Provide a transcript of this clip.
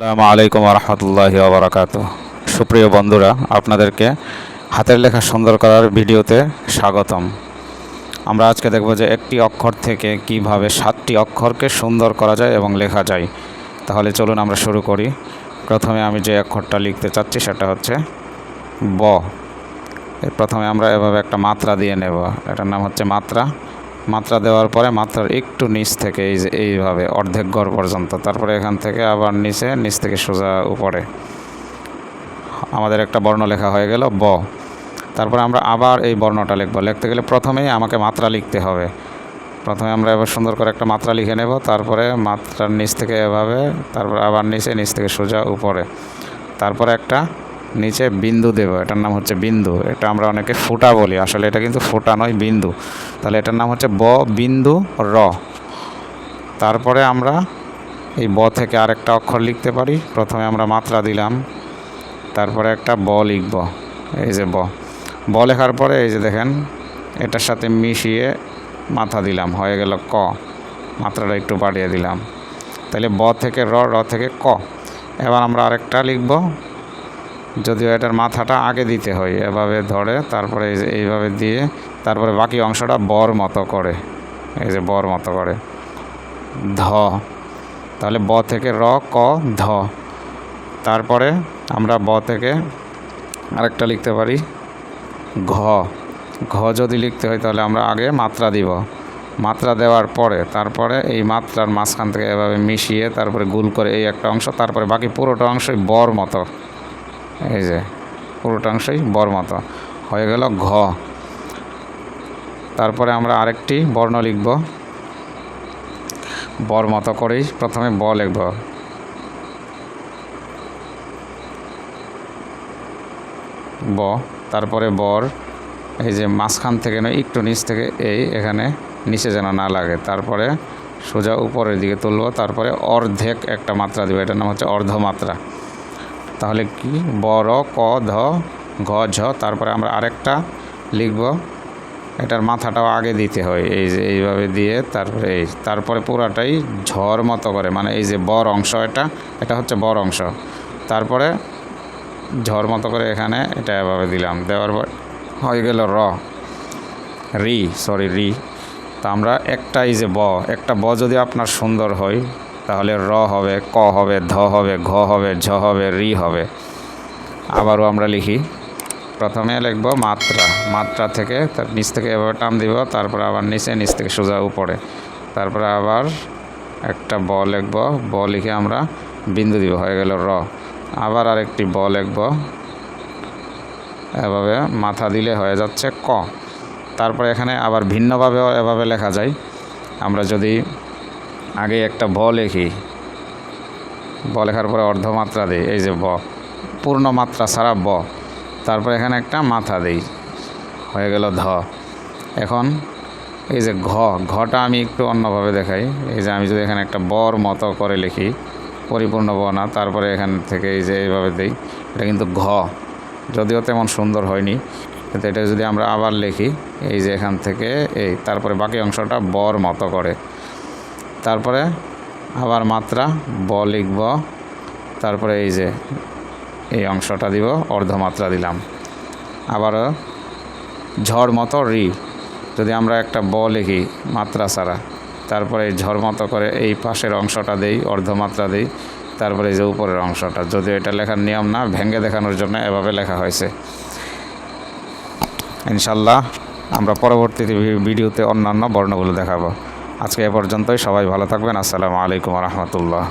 আসসালামু আলাইকুম রহমতুল্লাহ বারাকাত সুপ্রিয় বন্ধুরা, আপনাদেরকে হাতের লেখা সুন্দর করার ভিডিওতে স্বাগতম। আমরা আজকে দেখব যে একটি অক্ষর থেকে কীভাবে সাতটি অক্ষরকে সুন্দর করা যায় এবং লেখা যায়। তাহলে চলুন আমরা শুরু করি। প্রথমে আমি যে অক্ষরটা লিখতে চাচ্ছি সেটা হচ্ছে ব। প্রথমে আমরা এভাবে একটা মাত্রা দিয়ে নেব। এটার নাম হচ্ছে মাত্রা। মাত্রা দেওয়ার পরে মাত্রার একটু নিচ থেকে এই যে এইভাবে অর্ধেক গড় পর্যন্ত। তারপরে এখান থেকে আবার নিচে, নিচ থেকে সোজা উপরে। আমাদের একটা বর্ণ লেখা হয়ে গেল ব। তারপরে আমরা আবার এই বর্ণটা লিখব। লিখতে গেলে প্রথমেই আমাকে মাত্রা লিখতে হবে। প্রথমে আমরা এবার সুন্দর করে একটা মাত্রা লিখে নেব। তারপরে মাত্রার নিচ থেকে এভাবে, তারপরে আবার নিচে, নিচ থেকে সোজা উপরে। তারপরে একটা নিচে বিন্দু দেব, এটার নাম হচ্ছে বিন্দু। এটা আমরা অনেকে ফুটা বলি, আসলে এটা কিন্তু ফুটা নয়, বিন্দু। তাহলে এটার নাম হচ্ছে ব, বিন্দু, র। তারপরে আমরা এই ব থেকে আরেকটা অক্ষর লিখতে পারি। প্রথমে আমরা মাত্রা দিলাম, তারপরে একটা ব লিখব, এই যে ব। ব লেখার পরে এই যে দেখেন, এটার সাথে মিশিয়ে মাথা দিলাম, হয়ে গেল ক। মাত্রাটা একটু বাড়িয়ে দিলাম। তাহলে ব থেকে র র থেকে ক। এবার আমরা আরেকটা লিখব যদিও এটার মাথাটা আগে দিতে হয়, এভাবে ধরে, তারপরে এইভাবে দিয়ে, তারপরে বাকি অংশটা বর মতো করে, এই যে বর মতো করে। ধ, তাহলে ব থেকে র, ক, ধ। তারপরে আমরা ব থেকে আরেকটা লিখতে পারি, ঘ। ঘ যদি লিখতে হয় তাহলে আমরা আগে মাত্রা দিব। মাত্রা দেওয়ার পরে, তারপরে এই মাত্রার মাঝখান থেকে এভাবে মিশিয়ে, তারপরে গুল করে এই একটা অংশ, তারপরে বাকি পুরোটা অংশই বর মতো এই যে পুরোটা অংশই বর মতো। হয়ে গেল ঘ। তারপরে আমরা আরেকটি বর্ণ লিখব। বর মতো করেই প্রথমে ব লিখব। ব, তারপরে বর, এই যে মাঝখান থেকে নয়, একটু নিচ থেকে এই, এখানে নিচে যেন না লাগে। তারপরে সোজা উপরের দিকে তুলব, তারপরে অর্ধেক একটা মাত্রা দেবো। এটার নাম হচ্ছে অর্ধমাত্রা। তাহলে কি? বড়, ক, ধ, ঘ, ঝ, তারপরে আমরা আরেকটা লিখব। এটার মাথাটাও আগে দিতে হয়। এই যে এইভাবে দিয়ে তারপরে এই, তারপরে পুরাটাই ঝড় মতো করে। মানে এই যে বর অংশ এটা এটা হচ্ছে বর অংশ। তারপরে ঝড় মতো করে এখানে এটা এভাবে দিলাম। দেওয়ার পর হয়ে গেল র। রি সরি রি। তা আমরা একটা এই যে ব, একটা ব যদি আপনার সুন্দর হয় তাহলে র হবে, ক হবে, ধ হবে, ঘ হবে, ঝ হবে, রি হবে। আবারও আমরা লিখি। প্রথমে লিখব মাত্রা। মাত্রা থেকে তার নিচ থেকে এভাবে টান দিব, তারপরে আবার নিচে, নিচ থেকে সোজা উপরে। তারপরে আবার একটা ব লিখব। ব লিখে আমরা বিন্দু দিব, হয়ে গেল র। আবার আরেকটি ব লিখব। এভাবে মাথা দিলে হয়ে যাচ্ছে ক। তারপরে এখানে আবার ভিন্নভাবেও এভাবে লেখা যায়। আমরা যদি আগে একটা ব লেখি। ব লেখার পরে অর্ধমাত্রা দিই, এই যে ব পূর্ণ মাত্রা ছাড়া ব তারপর এখানে একটা মাথা দিই। হয়ে গেল ধ। এখন এই যে ঘ, ঘটা আমি একটু অন্যভাবে দেখাই। এই যে আমি যদি এখানে একটা বর মতো করে লিখি, পরিপূর্ণ ব না, তারপরে এখান থেকে এই যে এইভাবে দিই, এটা কিন্তু ঘ। যদিও তেমন সুন্দর হয়নি, কিন্তু এটা যদি আমরা আবার লিখি, এই যে এখান থেকে এই, তারপরে বাকি অংশটা বর মতো করে। তারপরে আবার মাত্রা ব লিখব। তারপরে এই যে, এই অংশটা দিব, অর্ধমাত্রা দিলাম। আবারও ঝড় মতো রি, যদি আমরা একটা ব লিখি মাত্রা ছাড়া। তারপরে ঝড় মতো করে এই পাশের অংশটা দেই, অর্ধমাত্রা দিই, তারপরে এই যে উপরের অংশটা। যদিও এটা লেখার নিয়ম না, ভেঙে দেখানোর জন্য এভাবে লেখা হয়েছে। ইনশাল্লাহ আমরা পরবর্তী ভিডিওতে অন্যান্য বর্ণগুলো দেখাবো। আজকে এ পর্যন্তই সবাই ভালো থাকবেন আসসালামু আলাইকুম রহমতুল্লাহ।